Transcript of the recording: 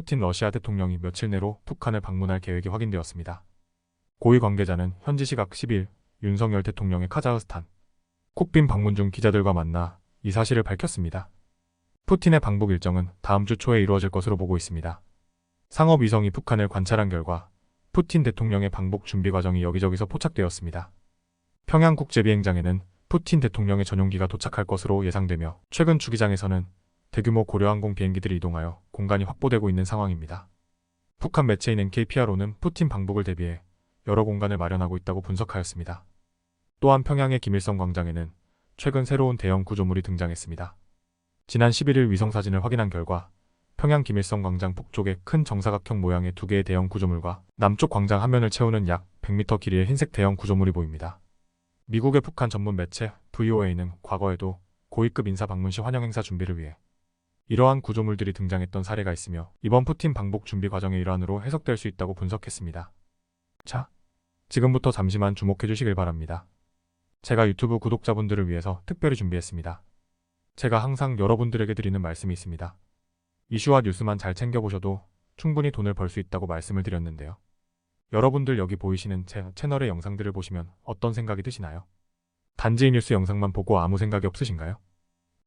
푸틴 러시아 대통령이 며칠 내로 북한을 방문할 계획이 확인되었습니다. 고위 관계자는 현지 시각 10일 윤석열 대통령의 카자흐스탄 콕빈 방문 중 기자들과 만나 이 사실을 밝혔습니다. 푸틴의 방북 일정은 다음 주 초에 이루어질 것으로 보고 있습니다. 상업 위성이 북한을 관찰한 결과 푸틴 대통령의 방북 준비 과정이 여기저기서 포착되었습니다. 평양 국제비행장에는 푸틴 대통령의 전용기가 도착할 것으로 예상되며 최근 주기장에서는 대규모 고려항공 비행기들이 이동하여 공간이 확보되고 있는 상황입니다. 북한 매체인 NKPRO는 푸틴 방북을 대비해 여러 공간을 마련하고 있다고 분석하였습니다. 또한 평양의 김일성 광장에는 최근 새로운 대형 구조물이 등장했습니다. 지난 11일 위성사진을 확인한 결과 평양 김일성 광장 북쪽에 큰 정사각형 모양의 두 개의 대형 구조물과 남쪽 광장 한 면을 채우는 약 100m 길이의 흰색 대형 구조물이 보입니다. 미국의 북한 전문 매체 VOA는 과거에도 고위급 인사 방문 시 환영 행사 준비를 위해 이러한 구조물들이 등장했던 사례가 있으며 이번 푸틴 방북 준비 과정의 일환으로 해석될 수 있다고 분석했습니다. 자, 지금부터 잠시만 주목해 주시길 바랍니다. 제가 유튜브 구독자분들을 위해서 특별히 준비했습니다. 제가 항상 여러분들에게 드리는 말씀이 있습니다. 이슈와 뉴스만 잘 챙겨보셔도 충분히 돈을 벌 수 있다고 말씀을 드렸는데요. 여러분들 여기 보이시는 제 채널의 영상들을 보시면 어떤 생각이 드시나요? 단지 뉴스 영상만 보고 아무 생각이 없으신가요?